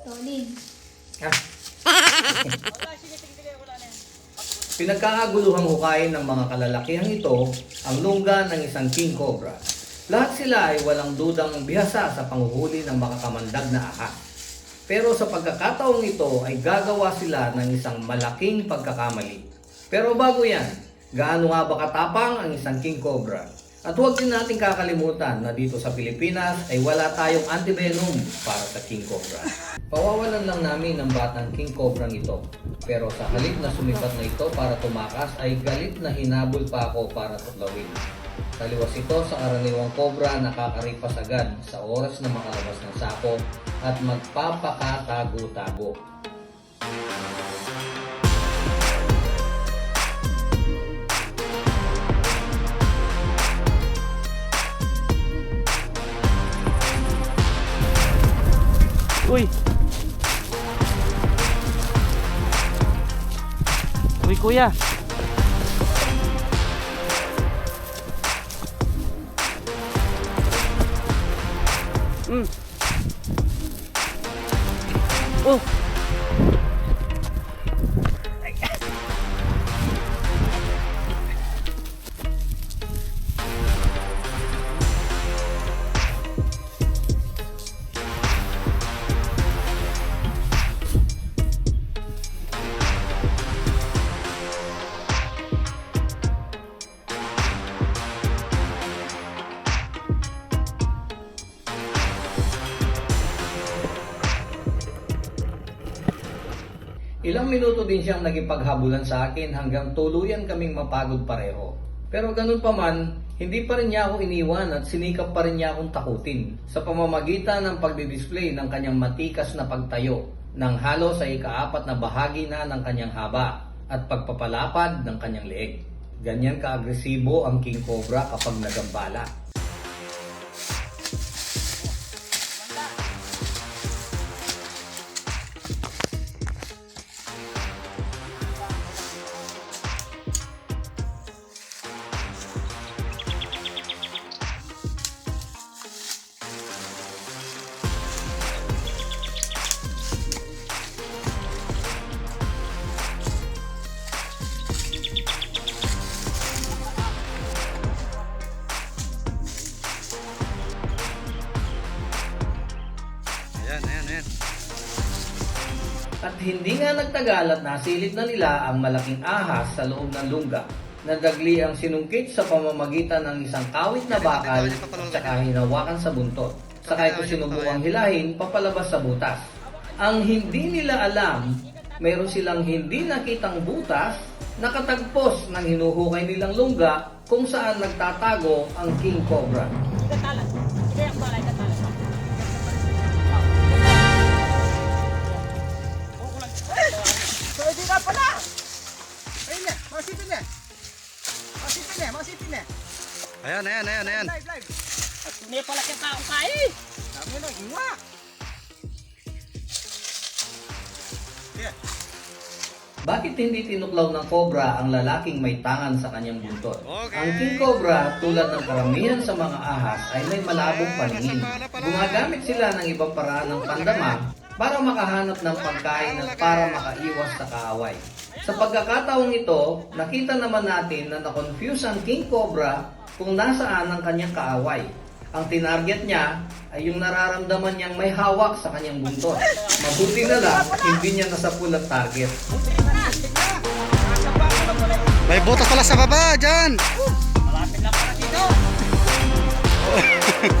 Solid. Ah. Pinagkakaguluhang hukayin ng mga kalalakihang ito ang lungga ng isang king cobra. Lahat sila ay walang dudang bihasa sa panghuhuli ng makakamandag na ahas. Pero sa pagkakataong ito ay gagawa sila ng isang malaking pagkakamali. Pero bago yan, gaano nga ba katapang ang isang king cobra? At huwag din natin kakalimutan na dito sa Pilipinas ay wala tayong antivenom para sa king cobra. Pawawalan lang namin ng batang king cobra ito. Pero sa halip na sumipat na ito para tumakas ay galit na hinabol pa ako para tuklawin. Taliwas ito sa karaniwang cobra na kakaripas agad sa oras na makalabas ng sako at magpapakatago-tago. Ui. Ui kuya Hmm Oh Ilang minuto din siyang nagipaghabulan sa akin hanggang tuluyan kaming mapagod pareho. Pero ganun pa man, hindi pa rin niya ako iniwan at sinikap pa rin niya akong takutin sa pamamagitan ng pagdidisplay ng kanyang matikas na pagtayo ng halos sa ikaapat na bahagi na ng kanyang haba at pagpapalapad ng kanyang leeg. Ganyan kaagresibo ang King Cobra kapag nagambala. At hindi nga nagtagal at nasilip na nila ang malaking ahas sa loob ng lungga. Nadagli ang sinungkit sa pamamagitan ng isang kawit na bakal at saka hinawakan sa buntot. Sakay ko sinubukang hilahin papalabas sa butas. Ang hindi nila alam, mayroon silang hindi nakitang butas nakatagpos ng hinuhukay nilang lungga kung saan nagtatago ang king cobra. Ayan, ayan, ayan, ayan. Live, live. At pala kaya taong kay. Dami na, iwa. Yeah. Bakit hindi tinuklaw ng cobra ang lalaking may tangan sa kanyang buntot? Okay. Ang king cobra, tulad ng karamihan sa mga ahas, ay may malabong paningin. Gumagamit sila ng ibang paraan ng pandama para makahanap ng pagkain at para makaiwas sa kaaway. Sa pagkakataong ito, nakita naman natin na na-confuse ang King Cobra kung nasaan ang kanyang kaaway. Ang tinarget niya ay yung nararamdaman niyang may hawak sa kanyang buntot. Mabuti na lang, hindi niya nasapul ang target. May butas pala sa baba, dyan! Malapit na para dito!